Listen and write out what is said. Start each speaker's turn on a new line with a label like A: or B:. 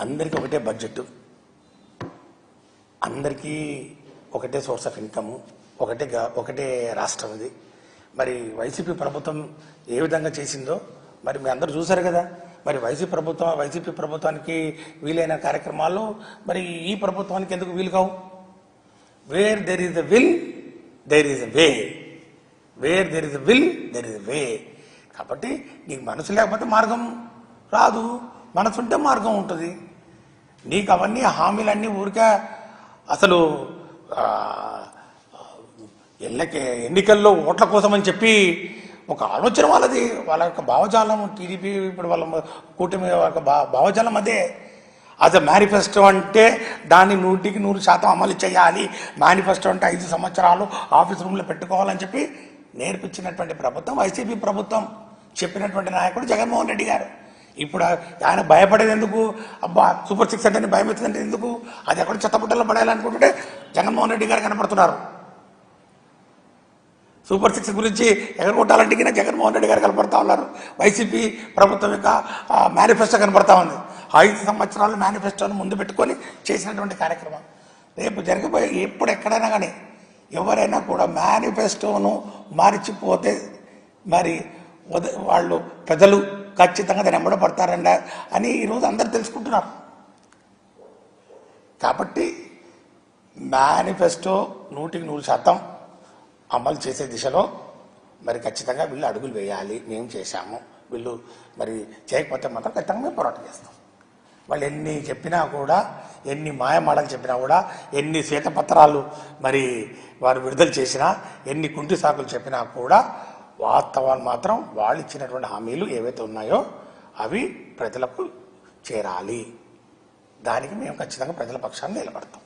A: అందరికీ ఒకటే బడ్జెట్ అందరికీ ఒకటే సోర్స్ ఆఫ్ ఇన్కమ్ ఒకటే ఒకటే రాష్ట్రం ఇది. మరి వైసీపీ ప్రభుత్వం ఏ విధంగా చేసిందో మరి మీ అందరూ చూశారు కదా. మరి వైసీపీ ప్రభుత్వం వైసీపీ ప్రభుత్వానికి వీలైన కార్యక్రమాలు మరి ఈ ప్రభుత్వానికి ఎందుకు వీలు కావు? Where there is the will there is the way where there is will there is way కాబట్టి నీకు మనసు లేకపోతే మార్గం రాదు. మనసు ఉంటే మార్గం ఉంటుంది. నీకు అవన్నీ హామీలన్నీ ఊరికే అసలు ఎల్లకి ఎన్నికల్లో ఓట్ల కోసం అని చెప్పి ఒక ఆలోచన వాళ్ళది. వాళ్ళ యొక్క భావజాలం టీడీపీ ఇప్పుడు వాళ్ళ కూటమి యొక్క భా- భావజాలం అదే. అదే మేనిఫెస్టో అంటే దాన్ని నూటికి నూరు శాతం అమలు చేయాలి. మేనిఫెస్టో అంటే ఐదు సంవత్సరాలు ఆఫీస్ రూమ్లో పెట్టుకోవాలని చెప్పి నేర్పించినటువంటి ప్రభుత్వం వైసీపీ ప్రభుత్వం చెప్పినటువంటి నాయకుడు జగన్మోహన్ రెడ్డి గారు. ఇప్పుడు ఆయన భయపడేది ఎందుకు? అబ్బా సూపర్ సిక్స్ అంటే భయం ఎత్తుందంటే ఎందుకు? అది ఎక్కడ చెత్తపుట్టలో పడేయాలనుకుంటుంటే జగన్మోహన్ రెడ్డి గారు కనపడుతున్నారు. సూపర్ సిక్స్ గురించి ఎగరగొట్టాలంటే కింద జగన్మోహన్ రెడ్డి గారు కనపడతా ఉన్నారు. వైసీపీ ప్రభుత్వం యొక్క మేనిఫెస్టో కనపడతా ఉంది. ఐదు సంవత్సరాలు మేనిఫెస్టోను ముందు పెట్టుకొని చేసినటువంటి కార్యక్రమం. రేపు జరగబోయే ఎప్పుడు ఎక్కడైనా కానీ ఎవరైనా కూడా మేనిఫెస్టోను మరిచిపోతే మరి వాళ్ళు ప్రజలు ఖచ్చితంగా దాన్ని ఎంబడ పడతారండ అని ఈరోజు అందరు తెలుసుకుంటున్నారు. కాబట్టి మేనిఫెస్టో నూటికి నూరు శాతం అమలు చేసే దిశలో మరి ఖచ్చితంగా వీళ్ళు అడుగులు వేయాలి. మేము చేశాము. వీళ్ళు మరి చేయకపోతే మాత్రం ఖచ్చితంగా మేము పోరాటం చేస్తాం. వాళ్ళు ఎన్ని చెప్పినా కూడా ఎన్ని మాయమాటలు చెప్పినా కూడా ఎన్ని శ్వేతపత్రాలు మరి వారు విడుదల చేసినా ఎన్ని కుంటి సాకులు చెప్పినా కూడా వాస్తవాలు మాత్రం వాళ్ళు ఇచ్చినటువంటి హామీలు ఏవైతే ఉన్నాయో అవి ప్రజలకు చేరాలి. దానికి మేము ఖచ్చితంగా ప్రజల పక్షాన్ని నిలబడతాం.